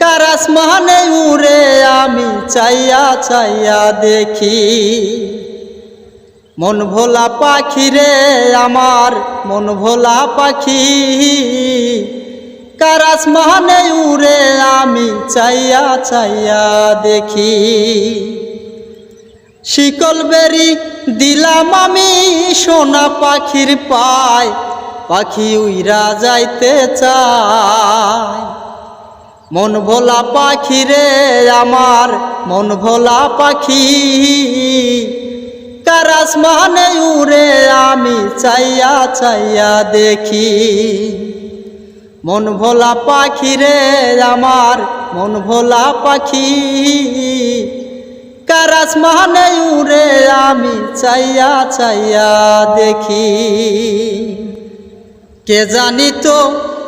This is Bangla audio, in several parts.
কারাস মানে উড়ে আমি চাইয়া চাইয়া দেখি। মন ভোলা পাখি রে আমার, মন ভোলা পাখি। কারাস মানে উড়ে আমি চাইয়া চাইয়া দেখি। শিকল বেরি দিলাম আমি সোনা পাখির পায়, পাখি উইরা যাইতে চায়। মন ভোলা পাখি রে আমার, মন ভোলা পাখি। কারাস মানে উড়ে আমি চাইয়া চাইয়া দেখি। মন ভোলা পাখি রে আমার, মন ভোলা পাখি। কারাস মানে উড়ে আমি চাইয়া চাইয়া দেখি। কে জানি তো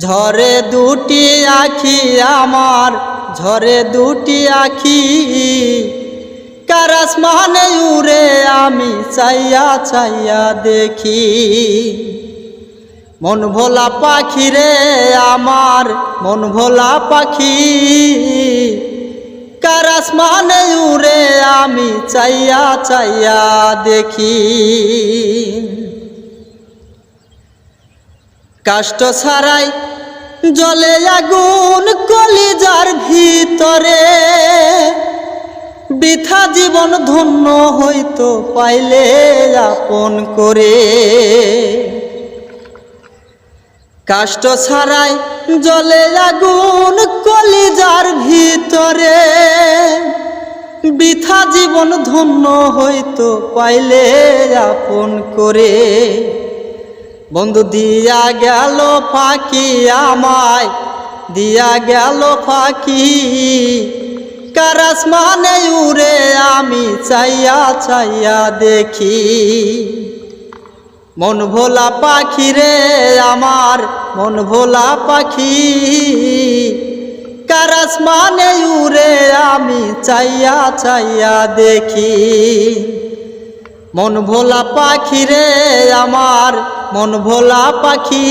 ঝরে দুটি আখি আমার, ঝরে দুটি আখি। কারাস মানে উড়ে আমি চাইয়া চাইয়া দেখি। মন ভোলা পাখি রে আমার, মন ভোলা পাখি। কারাস মানে উড়ে আমি চাইয়া চাইয়া দেখি। কাষ্ট ছাড়াই জলে আগুন কলিজার ভিতরে। বৃথা জীবন ধন্য হইতো পাইলে আপন করে। কাষ্ট ছাড়াই জলে আগুন কলিজার ভিতরে। বৃথা জীবন ধন্য হইতো পাইলে আপন করে। বন্ধু, দিয়া গেল ফাঁকি আমায়। দিয়া গেল ফাঁকি কারাস মানে উড়ে আমি চাইয়া চাইয়া দেখি। মন ভোলা পাখি রে আমার, মন ভোলা পাখি। কারাস মানে উড়ে আমি চাইয়া চাইয়া দেখি। মন ভোলা পাখি রে আমার মন ভোলা পাখি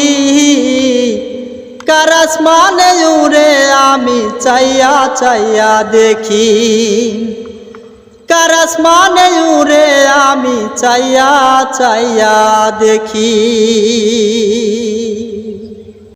কারাস মানে উড়ে আমি চাইয়া চাইয়া দেখি। কারাস মানে উড়ে আমি চাইয়া চাইয়া দেখি।